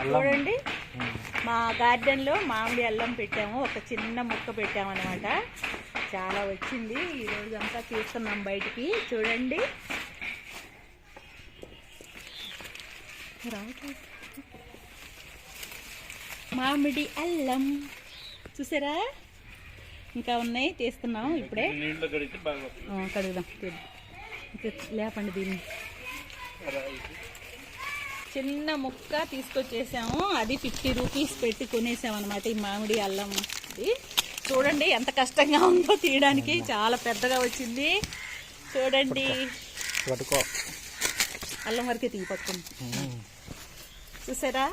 చూడండి. మా గార్డెన్లో మామిడి అల్లం పెట్టాము. ఒక చిన్న ముక్క పెట్టాము అనమాట చాలా వచ్చింది. ఈ రోజు అంతా తీస్తున్నాం బయటికి. చూడండి. మామిడి అల్లం. చూసారా? ఇంకా ఉన్నాయి. తీస్తున్నాం ఇప్పుడే. కడుగుదాం. లేపండి దీన్ని. చిన్న ముక్క తీసుకొచ్చేసాము. అది ఫిఫ్టీ రూపీస్ పెట్టి కొనేసాము అనమాట ఈ మామిడి అల్లం ఇది చూడండి ఎంత కష్టంగా ఉందో తీయడానికి. చాలా పెద్దగా వచ్చింది. చూడండి. పట్టుకో. అల్లం వరకే తీయి పట్టుకుని చూసారా?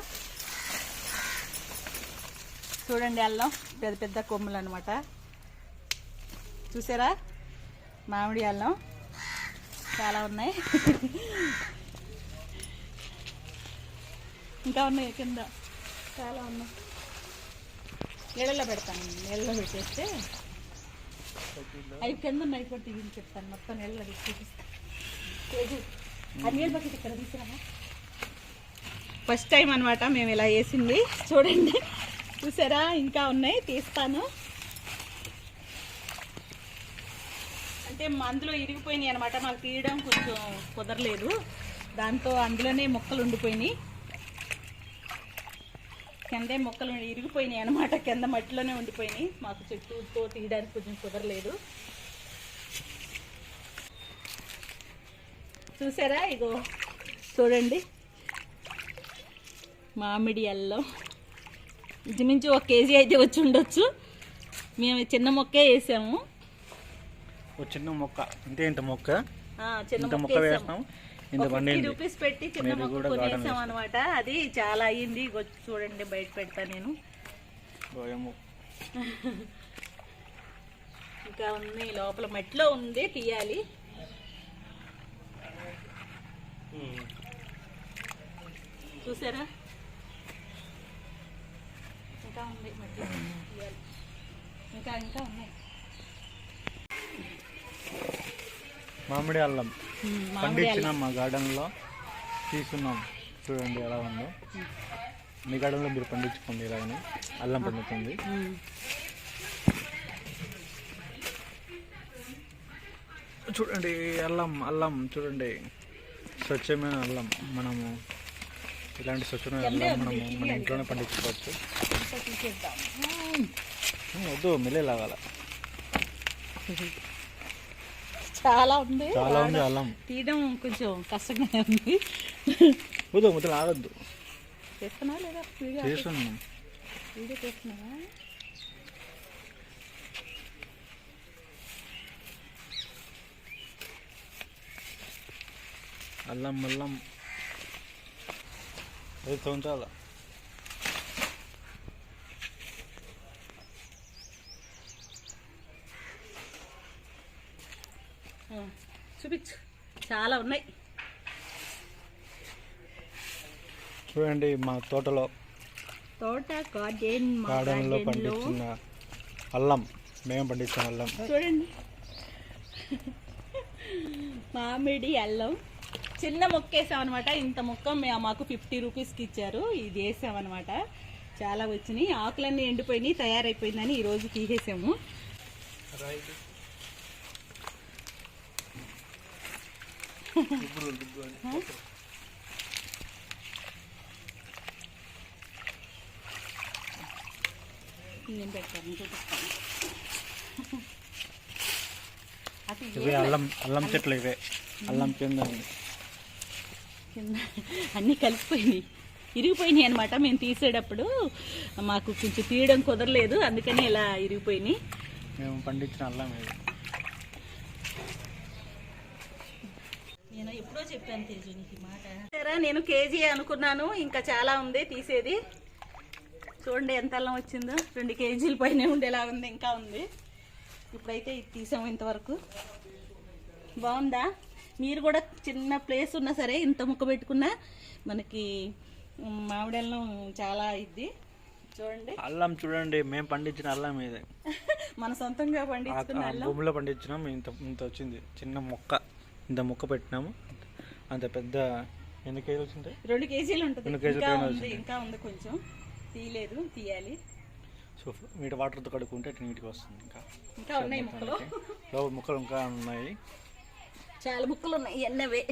చూడండి అల్లం. పెద్ద పెద్ద కొమ్ములు అనమాట చూసారా? మామిడి అల్లం. చాలా ఉన్నాయి. ఇంకా ఉన్నాయి కింద. చాలా ఉన్నాయి. నీళ్ళలో పెడతాను. నీళ్ళలో పెట్టేస్తే అవి కింద ఉన్నాయి కూడా తీయని చెప్తాను. మొత్తం నీళ్ళలో చూపిస్తాను. తేజు, ఆ నీళ్ళ బకెట్ ఇక్కడ తీసుకురా ఫస్ట్ టైం అనమాట మేము ఇలా వేసింది. చూడండి. చూసారా? ఇంకా ఉన్నాయి. తీస్తాను. అంటే అందులో ఇరిగిపోయినాయి అనమాట మాకు తీయడం కొంచెం కుదరలేదు. దాంతో అందులోనే మొక్కలు ఉండిపోయినాయి. కిందే మొక్కలు ఇరిగిపోయినాయి అనమాట కింద మట్టిలోనే ఉండిపోయినాయి. మాకు చెట్టుతో తీయడానికి కొంచెం కుదరలేదు. చూసారా? ఇగో చూడండి. మామిడి అల్లం. ఇంచుమించు ఒక కేజీ అయితే వచ్చి ఉండొచ్చు. మేము చిన్న మొక్కే వేసాము. చిన్న మొక్క. ఇంతే ఇంత మొక్క. చిన్న మొక్క మొక్క వేసాము. వేస్తాం ఇంత ఫిఫ్టీ రూపీస్ పెట్టి చిన్న మొక్క కొనేసాం అనమాట అది చాలా అయ్యింది చూడండి బయట పెడతా నేను. ఇంకా ఉంది లోపల మట్టిలో ఉంది తీయాలి. చూసారా? ఇంకా ఉంది మట్టిలో తీయాలి ఇంకా ఇంకా ఉన్నాయి. మామిడి అల్లం. పండించిన మా గార్డెన్లో తీసుకున్నాం. చూడండి ఎలా ఉందో. మీ గార్డెన్లో మీరు పండించుకోండి ఇలాగనే. అల్లం పండుతుంది. చూడండి అల్లం అల్లం చూడండి. స్వచ్ఛమైన అల్లం మనము. ఇలాంటి స్వచ్ఛమైన అల్లం మనము మన ఇంట్లోనే పండించుకోవచ్చు. వద్దు మిల్లే లాగాల. చాలా ఉంది. చాలా ఉంది అల్లం. తీయడం కొంచెం కష్టంగా ఉంది. వద్దు ముద్దలు ఆగద్దు చేస్తున్నా లేదా? చేస్తున్నాం వీడియో చేస్తున్నావా? అల్లం అల్లం. అది తోంచాల చూపించు. చాలా ఉన్నాయి. చూడండి మా తోటలో తోట గార్డెన్ గార్డెన్లో గార్డెన్లో. పండించిన అల్లం. మేము పండించిన అల్లం. చూడండి. మామిడి అల్లం. చిన్న మొక్క వేసాం అనమాట ఇంత మొక్క మాకు ఫిఫ్టీ రూపీస్కి ఇచ్చారు. ఇది వేసామన్నమాట. చాలా వచ్చినాయి. ఆకులన్నీ ఎండిపోయినాయి తయారైపోయిందని ఈరోజు తీసేసాము. నేను పెట్టాను చూపిస్తాను అది ఇవే అల్లం అల్లం చెట్లు ఇవే. అల్లం. కింద అన్నీ కలిసిపోయినాయి. ఇరిగిపోయినాయి అనమాట మేము తీసేటప్పుడు. మాకు కొంచెం తీయడం కుదరలేదు అందుకని ఇలా ఇరిగిపోయినాయి. మేము పండించిన అల్లం ఇది నేను ఎప్పుడో చెప్పాను తేజు నీకు మాట. సరే నేను కేజీ అనుకున్నాను ఇంకా చాలా ఉంది తీసేది. చూడండి ఎంత అల్లం వచ్చిందో. రెండు కేజీల పైన ఉండేలా ఉంది ఇంకా ఉంది. ఇప్పుడైతే ఇది తీసాము ఇంతవరకు. బాగుందా? మీరు కూడా చిన్న ప్లేస్ ఉన్నా సరే ఇంత ముక్క పెట్టుకున్నా మనకి మామిడి అల్లం చాలా ఇది చూడండి. అల్లం చూడండి మేము పండించిన అల్లం ఇది. మన సొంతంగా పండించుకున్న అల్లం. భూమిలో పండించినాం ఇంత ఇంత వచ్చింది. చిన్న మొక్క ఇంత మొక్క పెట్టినాము. అంత పెద్ద ఎన్ని కేజీలు వచ్చింటాయి రెండు కేజీలు ఉంటుంది. రెండు కేజీల ఇంకా పైన ఉంది వచ్చింది. ఇంకా ఉంది కొంచెం. తీయలేదు తీయాలి. సో నీటి వాటర్తో కడుక్కుంటే నీట్గా వస్తుంది ఇంకా. ఇంకా ఉన్నాయి ముక్కలు. లోపల ముక్కలు ఇంకా ఉన్నాయి. చాలా ముక్కలు ఉన్నాయి ఇవన్నీ అవే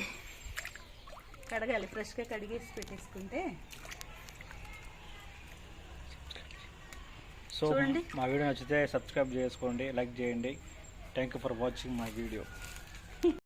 కడగాలి ఫ్రెష్గా కడిగేసి పెట్టేసుకుంటే. సో చూడండి. మా వీడియో నచ్చితే సబ్స్క్రైబ్ చేసుకోండి లైక్ చేయండి. Thank you for watching my video